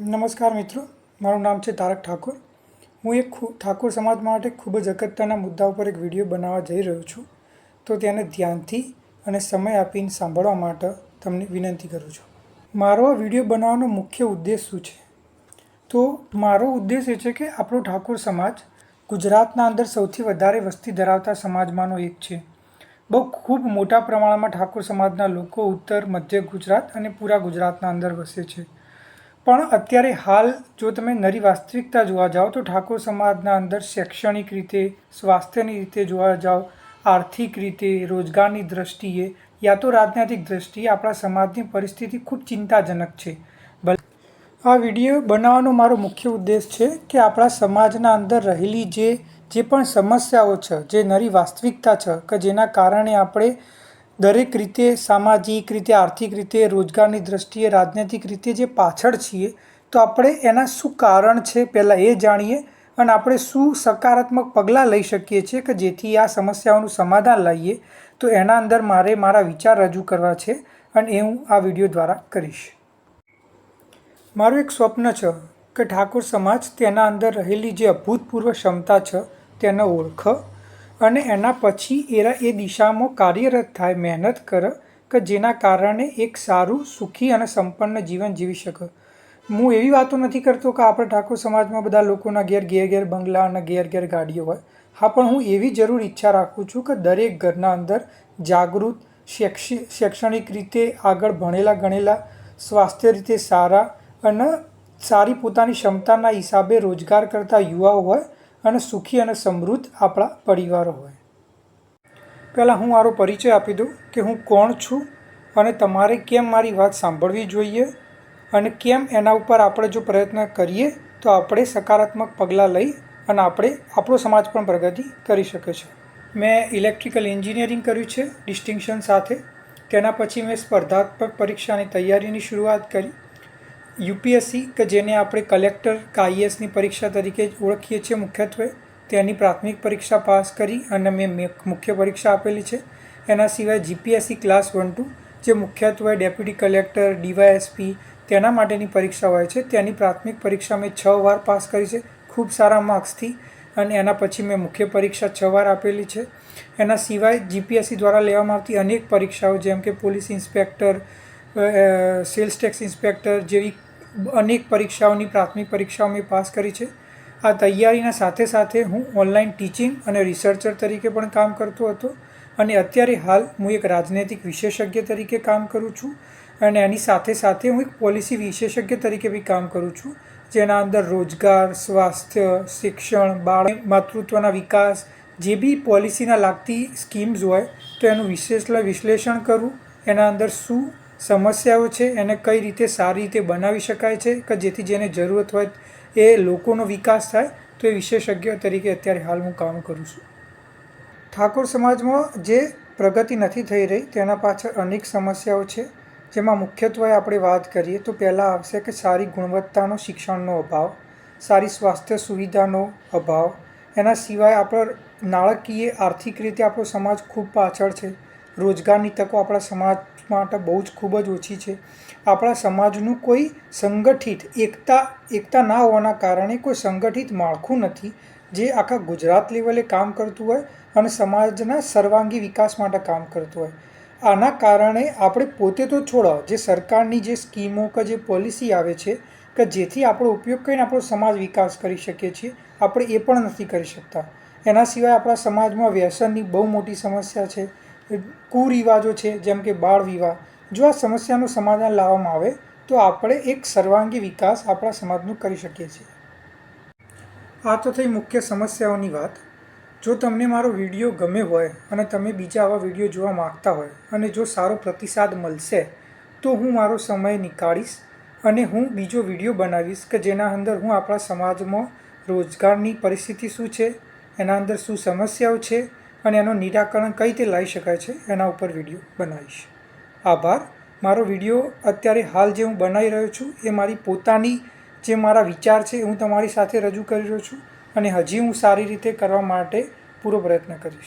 નમસ્કાર મિત્રો, મારું નામ છે તારક ઠાકોર. હું એક ઠાકોર સમાજ માટે ખૂબ જ અગત્યના મુદ્દા ઉપર એક વીડિયો બનાવવા જઈ રહ્યો છું. તો તેને ધ્યાનથી અને સમય આપીને સાંભળવા માટે તમને વિનંતી કરું છું. મારો આ વીડિયો બનાવવાનો મુખ્ય ઉદ્દેશ શું છે? તો મારો ઉદ્દેશ એ છે કે આપણો ઠાકોર સમાજ ગુજરાતના અંદર સૌથી વધારે વસ્તી ધરાવતા સમાજમાંનો એક છે. બહુ ખૂબ મોટા પ્રમાણમાં ઠાકોર સમાજના લોકો ઉત્તર, મધ્ય ગુજરાત અને પૂરા ગુજરાતના અંદર વસે છે. પણ અત્યારે હાલ જો તમે નરી વાસ્તવિકતા જોવા જાઓ તો ઠાકોર સમાજના અંદર શૈક્ષણિક રીતે, સ્વાસ્થ્યની રીતે જોવા જાઓ, આર્થિક રીતે, રોજગારની દ્રષ્ટિએ યા તો રાજનૈતિક દ્રષ્ટિએ આપણા સમાજની પરિસ્થિતિ ખૂબ ચિંતાજનક છે. આ વીડિયો બનાવવાનો મારો મુખ્ય ઉદ્દેશ છે કે આપણા સમાજના અંદર રહેલી જે જે પણ સમસ્યાઓ છે, જે નરી વાસ્તવિકતા છે કે જેના કારણે આપણે દરેક રીતે, સામાજિક રીતે, આર્થિક રીતે, રોજગારની દ્રષ્ટિએ, રાજનૈતિક રીતે જે પાછળ છીએ, તો આપણે એના શું કારણ છે પહેલાં એ જાણીએ અને આપણે શું સકારાત્મક પગલાં લઈ શકીએ છીએ કે જેથી આ સમસ્યાઓનું સમાધાન લાવીએ. તો એના અંદર મારે મારા વિચાર રજૂ કરવા છે અને એ હું આ વીડિયો દ્વારા કરીશ. મારું એક સ્વપ્ન છે કે ઠાકોર સમાજ તેના અંદર રહેલી જે અભૂતપૂર્વ ક્ષમતા છે, તેને ઓળખ અને એના પછી એરા એ દિશામાં કાર્યરત થાય, મહેનત કરે, કે જેના કારણે એક સારું, સુખી અને સંપન્ન જીવન જીવી શકે. હું એવી વાતો નથી કરતો કે આપણે ઠાકોર સમાજમાં બધા લોકોના ઘેર ઘેર ઘેર બંગલા અને ઘેર ઘેર ગાડીઓ હોય. હા, પણ હું એવી જરૂર ઈચ્છા રાખું છું કે દરેક ઘરના અંદર જાગૃત, શૈક્ષિ, શૈક્ષણિક રીતે આગળ ભણેલા, ગણેલા, સ્વાસ્થ્ય રીતે સારા અને સારી પોતાની ક્ષમતાના હિસાબે રોજગાર કરતા યુવાઓ હોય અને સુખી અને સમૃદ્ધ આપણા પરિવારો હોય. પહેલાં હું મારો પરિચય આપી દઉં કે હું કોણ છું અને તમારે કેમ મારી વાત સાંભળવી જોઈએ અને કેમ એના ઉપર આપણે જો પ્રયત્ન કરીએ તો આપણે સકારાત્મક પગલાં લઈ અને આપણે આપણો સમાજ પણ પ્રગતિ કરી શકે છે. મેં ઇલેક્ટ્રિકલ એન્જિનિયરિંગ કર્યું છે ડિસ્ટિંક્શન સાથે. તેના પછી મેં સ્પર્ધાત્મક પરીક્ષાની તૈયારીની શરૂઆત કરી. યુપીએસસી કે જેને આપણે કલેક્ટર કે આઈએસની પરીક્ષા તરીકે ઓળખીએ છીએ મુખ્યત્વે, તેની પ્રાથમિક પરીક્ષા પાસ કરી અને મેં, મુખ્ય પરીક્ષા આપેલી છે. એના સિવાય જીપીએસસી ક્લાસ વન ટુ, જે મુખ્યત્વે ડેપ્યુટી કલેક્ટર, ડીવાયએસપી તેના માટેની પરીક્ષા હોય છે. તેની પ્રાથમિક પરીક્ષા મેં છ વાર પાસ કરી છે, ખૂબ સારા માર્ક્સથી અને એના પછી મેં મુખ્ય પરીક્ષા છ વાર આપેલી છે. એના સિવાય જીપીએસસી દ્વારા લેવામાં આવતી અનેક પરીક્ષાઓ જેમ કે police inspector sales tax inspector જેવી અનેક પરીક્ષાઓની, પ્રાથમિક પરીક્ષાઓ મેં પાસ કરી છે. આ તૈયારીના સાથે સાથે હું ઓનલાઈન ટીચિંગ અને રિસર્ચર તરીકે પણ કામ કરતો હતો અને અત્યારે હાલ હું એક રાજનૈતિક વિશેષજ્ઞ તરીકે કામ કરું છું અને એની સાથે સાથે હું એક પોલિસી વિશેષજ્ઞ તરીકે બી કામ કરું છું, જેના અંદર રોજગાર, સ્વાસ્થ્ય, શિક્ષણ, બાળ માતૃત્વના વિકાસ, જે બી પોલિસીના લાગતી સ્કીમ્સ હોય તો એનું વિશ્લેષણ વિશ્લેષણ કરું, એના અંદર શું સમસ્યાઓ છે, એને કઈ રીતે સારી રીતે બનાવી શકાય છે કે જેથી જેને જરૂરત હોય એ લોકોનો વિકાસ થાય, તો એ વિશેષજ્ઞ તરીકે અત્યારે હાલ હું કામ કરું છું. ઠાકોર સમાજમાં જે પ્રગતિ નથી થઈ રહી, તેના પાછળ અનેક સમસ્યાઓ છે. જેમાં મુખ્યત્વે આપણે વાત કરીએ, તો પહેલાં આવશે કે સારી ગુણવત્તાનો, શિક્ષણનો અભાવ, સારી સ્વાસ્થ્ય સુવિધાનો અભાવ. એના સિવાય આપણો નાણાકીય આર્થિક રીતે આપણો સમાજ ખૂબ પાછળ છે. રોજગારની તકો આપણા સમાજ માટે બહુ જ ખૂબ જ ઓછી છે. આપણા સમાજનું કોઈ સંગઠિત એકતા એકતા ના હોવાના કારણે કોઈ સંગઠિત માળખું નથી જે આખા ગુજરાત લેવલે કામ કરતું હોય અને સમાજના સર્વાંગી વિકાસ માટે કામ કરતું હોય. આના કારણે આપણે પોતે તો છોડો, જે સરકારની જે સ્કીમો કે જે પોલિસી આવે છે કે જેથી આપણો ઉપયોગ કરીને આપણો સમાજ વિકાસ કરી શકીએ છીએ, આપણે એ પણ નથી કરી શકતા. એના સિવાય આપણા સમાજમાં વ્યસનની બહુ મોટી સમસ્યા છે. કુરિવાજો છે, જેમ કે બાળ વિવાહ. જો આ સમસ્યાનું સમાધાન લાવવામાં આવે, તો આપણે એક સર્વાંગી વિકાસ આપણા સમાજનું કરી શકીએ છીએ. આ તો થઈ મુખ્ય સમસ્યાઓની વાત. જો તમને મારો વીડિયો ગમે હોય અને તમે બીજા આવા વીડિયો જોવા માગતા હોય અને જો સારો પ્રતિસાદ મળશે, તો હું મારો સમય નીકાળીશ અને હું બીજો વીડિયો બનાવીશ કે જેના અંદર હું આપણા સમાજમાં રોજગારની પરિસ્થિતિ શું છે, એના અંદર શું સમસ્યાઓ છે અને એનું નિરાકરણ કઈ રીતે લાવી શકાય છે એના ઉપર વીડિયો બનાવીશ. આભાર. મારો વીડિયો અત્યારે હાલ જે હું બનાવી રહ્યો છું એ મારી પોતાની જે મારા વિચાર છે હું તમારી સાથે રજૂ કરી રહ્યો છું અને હજી હું સારી રીતે કરવા માટે પૂરો પ્રયત્ન કરીશ.